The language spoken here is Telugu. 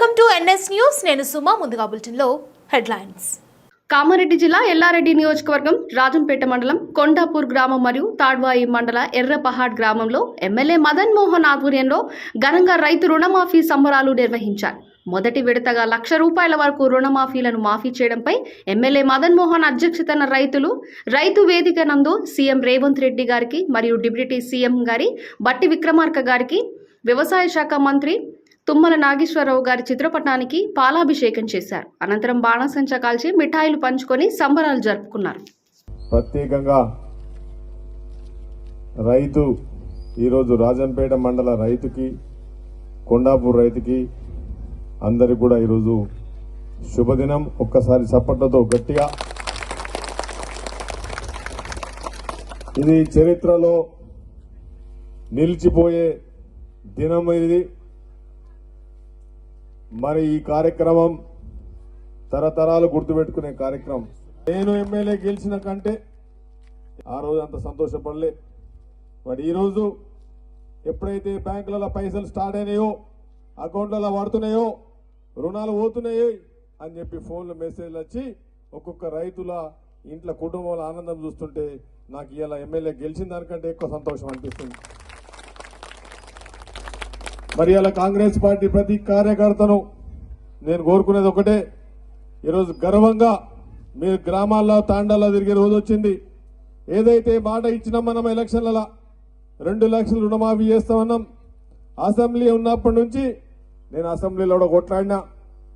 Welcome to NS news. నేను సుమా ముందుగా బులెటిన్లో హెడ్లైన్స్. కామారెడ్డి జిల్లా ఎల్లారెడ్డి నియోజకవర్గం రాజంపేట మండలం కొండాపూర్ గ్రామం మరియు తాడ్వాయి మండల ఎర్రపహాడ్ గ్రామంలో ఎమ్మెల్యే మదన్ మోహన్ ఆధ్వర్యంలో ఘనంగా రైతు రుణమాఫీ సంబరాలు నిర్వహించారు. మొదటి విడతగా లక్ష రూపాయల వరకు రుణమాఫీలను మాఫీ చేయడంపై ఎమ్మెల్యే మదన్ మోహన్ అధ్యక్షతన రైతులు రైతు వేదిక నందు సీఎం రేవంత్ రెడ్డి గారికి మరియు డిప్యూటీ సీఎం గారి బట్టి విక్రమార్క గారికి వ్యవసాయ శాఖ మంత్రి తుమ్మల నాగేశ్వరరావు గారి చిత్రపటానికి పాలాభిషేకం చేశారు. అనంతరం బాణసంచ కాల్చి మిఠాయిలు పంచుకొని సంబరాలు జరుపుకున్నారు. ప్రత్యేకంగా రైతు ఈరోజు రాజంపేట మండల రైతుకి కొండాపూర్ రైతుకి అందరికి కూడా ఈరోజు శుభదినం. ఒక్కసారి చప్పట్లతో గట్టిగా. ఇది చరిత్రలో నిలిచిపోయే దినం ఇది మరి ఈ కార్యక్రమం తరతరాలు గుర్తుపెట్టుకునే కార్యక్రమం. నేను ఎమ్మెల్యే గెలిచిన కంటే ఆ రోజు అంత సంతోషపడలే. మరి ఈరోజు ఎప్పుడైతే బ్యాంకులలో పైసలు స్టార్ట్ అయినాయో అకౌంట్లలో పడుతున్నాయో రుణాలు పోతున్నాయో అని చెప్పి ఫోన్లో మెసేజ్లు వచ్చి ఒక్కొక్క రైతుల ఇంట్లో కుటుంబంలో ఆనందం చూస్తుంటే నాకు ఇలా ఎమ్మెల్యే గెలిచిన దానికంటే ఎక్కువ సంతోషం అనిపిస్తుంది. మరి అలా కాంగ్రెస్ పార్టీ ప్రతి కార్యకర్తను నేను కోరుకునేది ఒకటే. ఈరోజు గర్వంగా మీరు గ్రామాల్లో తాండాల్లో తిరిగే రోజు వచ్చింది. ఏదైతే మాట ఇచ్చినాం మనం ఎలక్షన్లలో రెండు లక్షలు రుణమాఫీ చేస్తామన్నాం. అసెంబ్లీ ఉన్నప్పటి నుంచి నేను అసెంబ్లీలో కూడా కొట్లాడినా.